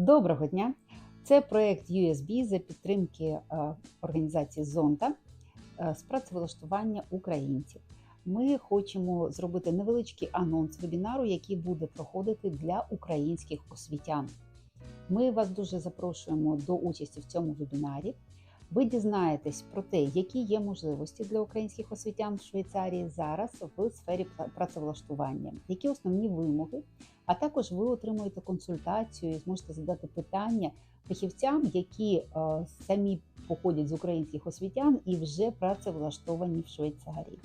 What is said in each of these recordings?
Доброго дня! Це проект USB за підтримки е, організації Зонта е, з працевлаштування українців. Ми хочемо зробити невеличкий анонс вебінару, який буде проходити для українських освітян. Ми вас дуже запрошуємо до участі в цьому вебінарі. Ви дізнаєтесь про те, які є можливості для українських освітян в Швейцарії зараз в сфері працевлаштування, які основні вимоги, а також ви отримуєте консультацію і зможете задати питання фахівцям, які е, самі походять з українських освітян і вже працевлаштовані в Швейцарії.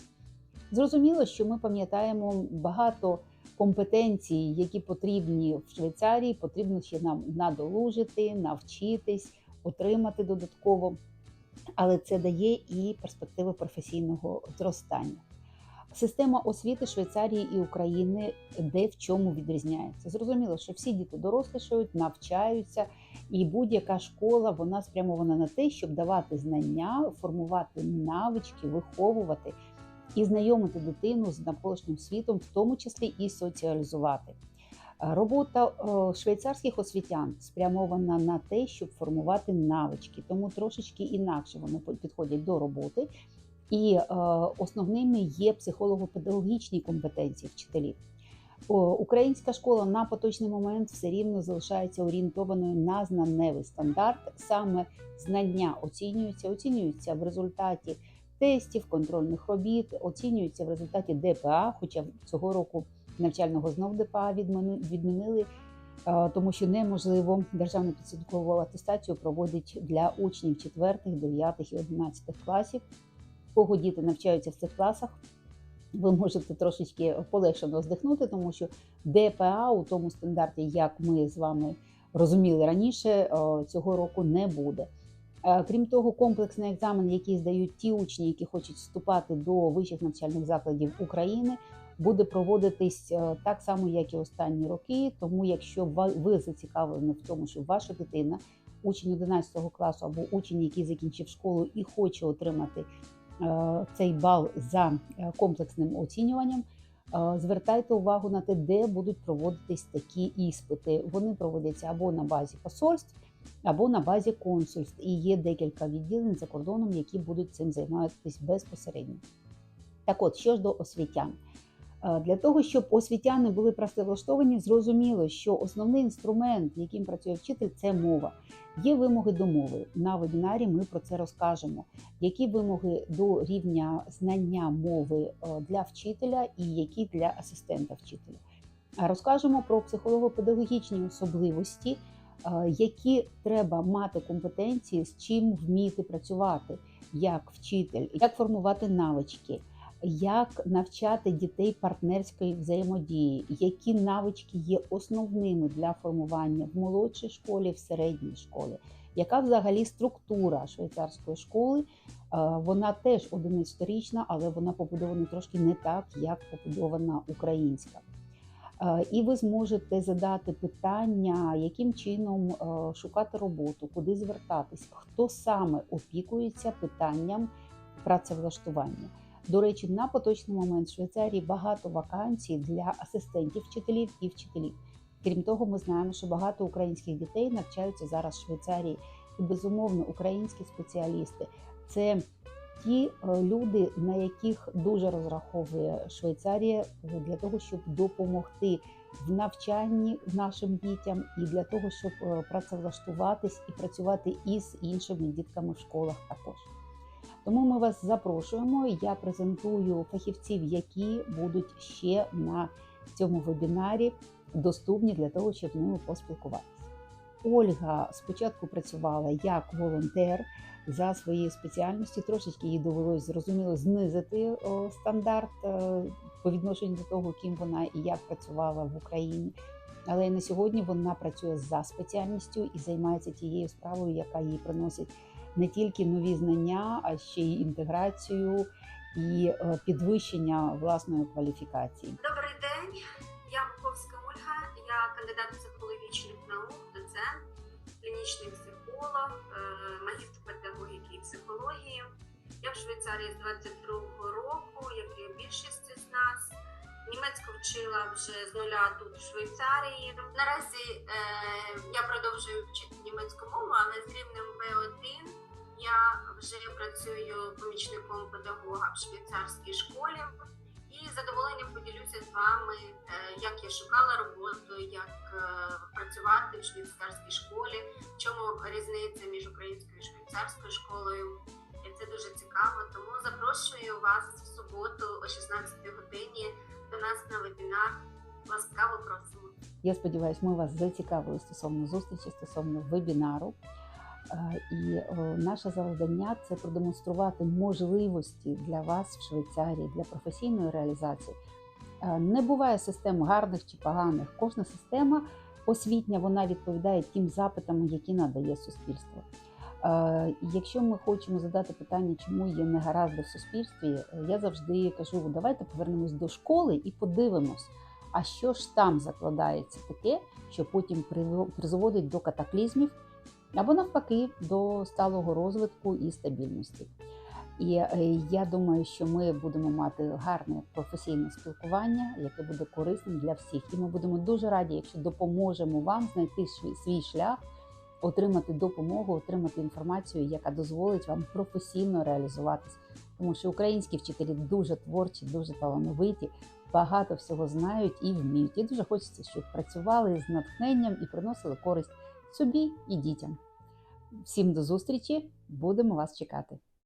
Зрозуміло, що ми пам'ятаємо багато компетенцій, які потрібні в Швейцарії, потрібно ще нам надолужити, навчитись, отримати додатково, але це дає і перспективи професійного зростання. Система освіти Швейцарії і України де в чому відрізняється. Зрозуміло, що всі діти дорослішають, навчаються, і будь-яка школа вона спрямована на те, щоб давати знання, формувати навички, виховувати і знайомити дитину з навколишнім світом, в тому числі і соціалізувати. Е, Робота е, швейцарських освітян спрямована на те, щоб формувати навички, тому трошечки інакше вони підходять до роботи. І е, основними є психолого-педагогічні компетенції вчителів. Українська школа на поточний момент все рівно залишається орієнтованою на знаневий стандарт. Саме знання оцінюються, оцінюються в результаті тестів, контрольних робіт, оцінюються в результаті ДПА, хоча цього року навчального знов ДПА відмінили, е, тому що неможливо державну підсумкову атестацію проводить для учнів 4, 9 і 11 класів. Кого діти навчаються в цих класах, ви можете трошечки полегшено здихнути, тому що ДПА у тому стандарті, як ми з вами розуміли раніше, е, цього року не буде. Е, Крім того, комплексний екзамен, який здають ті учні, які хочуть вступати до вищих навчальних закладів України, буде проводитись е, так само, як і останні роки. Тому, якщо ви зацікавлені в тому, що ваша дитина, учень 11 класу або учень, який закінчив школу і хоче отримати е, цей бал за е, комплексним оцінюванням. Звертайте увагу на те, де будуть проводитись такі іспити. Вони проводяться або на базі посольств, або на базі консульств. І є декілька відділень за кордоном, які будуть цим займатися безпосередньо. Так от, що ж до освітян. Е, Для того, щоб освітяни були працевлаштовані, зрозуміло, що основний інструмент, яким працює вчитель, це мова. Є вимоги до мови. На вебінарі ми про це розкажемо. Які вимоги до рівня знання мови е, для вчителя і які для асистента вчителя. Розкажемо про психолого-педагогічні особливості, е, які треба мати компетенції, з чим вміти працювати як вчитель, як формувати навички, як навчати дітей партнерської взаємодії, які навички є основними для формування в молодшій школі, в середній школі. Яка взагалі структура швейцарської школи? Е, Вона теж 11-річна, але вона побудована трошки не так, як побудована українська. Е, І ви зможете задати питання, яким чином е, шукати роботу, куди звертатись, хто саме опікується питанням працевлаштування. До речі, на поточний момент в Швейцарії багато вакансій для асистентів вчителів і вчителів. Крім того, ми знаємо, що багато українських дітей навчаються зараз в Швейцарії, і безумовно, українські спеціалісти це ті е, люди, на яких дуже розраховує Швейцарія для того, щоб допомогти в навчанні нашим дітям, і для того, щоб е, працевлаштуватись і працювати із іншими дітками в школах також. Тому ми вас запрошуємо. Я презентую фахівців, які будуть ще на цьому вебінарі доступні для того, щоб з ними поспілкуватися. Ольга спочатку працювала як волонтер за своєю спеціальністю. Трошечки їй довелось зрозуміло знизити стандарт е, по відношенню до того, ким вона і як працювала в Україні. Але на сьогодні вона працює за спеціальністю і займається тією справою, яка їй приносить не тільки нові знання, а ще й інтеграцію і е, підвищення власної кваліфікації. Добрий день, я Муховська Ольга, я кандидат психологічних наук, доцент, клінічний психолог, е, магістр педагогіки і психології. Я в Швейцарії з 22-го року, як і більшість з нас. Німецьку вчила вже з нуля тут в Швейцарії. Наразі е, я продовжую вчити німецьку мову, але з рівнем B1 я вже працюю помічником педагога в швейцарській школі. І з задоволенням поділюся з вами, е, як я шукала роботу, як е, працювати в швейцарській школі, в чому різниця між українською і швейцарською школою. І це дуже цікаво. Тому запрошую вас в суботу о 16 годині до нас на вебінар. Ласкаво просимо. Я сподіваюся, ми вас зацікавили стосовно зустрічі, стосовно вебінару. Е, І наше завдання це продемонструвати можливості для вас в Швейцарії для професійної реалізації. Е, Не буває систем гарних чи поганих. Кожна система освітня вона відповідає тим запитам, які надає суспільство. Е, Якщо ми хочемо задати питання, чому є негаразди в суспільстві, я завжди кажу: давайте повернемось до школи і подивимось, а що ж там закладається таке, що потім призводить до катаклізмів або навпаки до сталого розвитку і стабільності. І е, я думаю, що ми будемо мати гарне професійне спілкування, яке буде корисним для всіх. І ми будемо дуже раді, якщо допоможемо вам знайти свій- шлях, отримати допомогу, отримати інформацію, яка дозволить вам професійно реалізуватись. Тому що українські вчителі дуже творчі, дуже талановиті, багато всього знають і вміють. І дуже хочеться, щоб працювали з натхненням і приносили користь собі і дітям. Всім до зустрічі! Будемо вас чекати.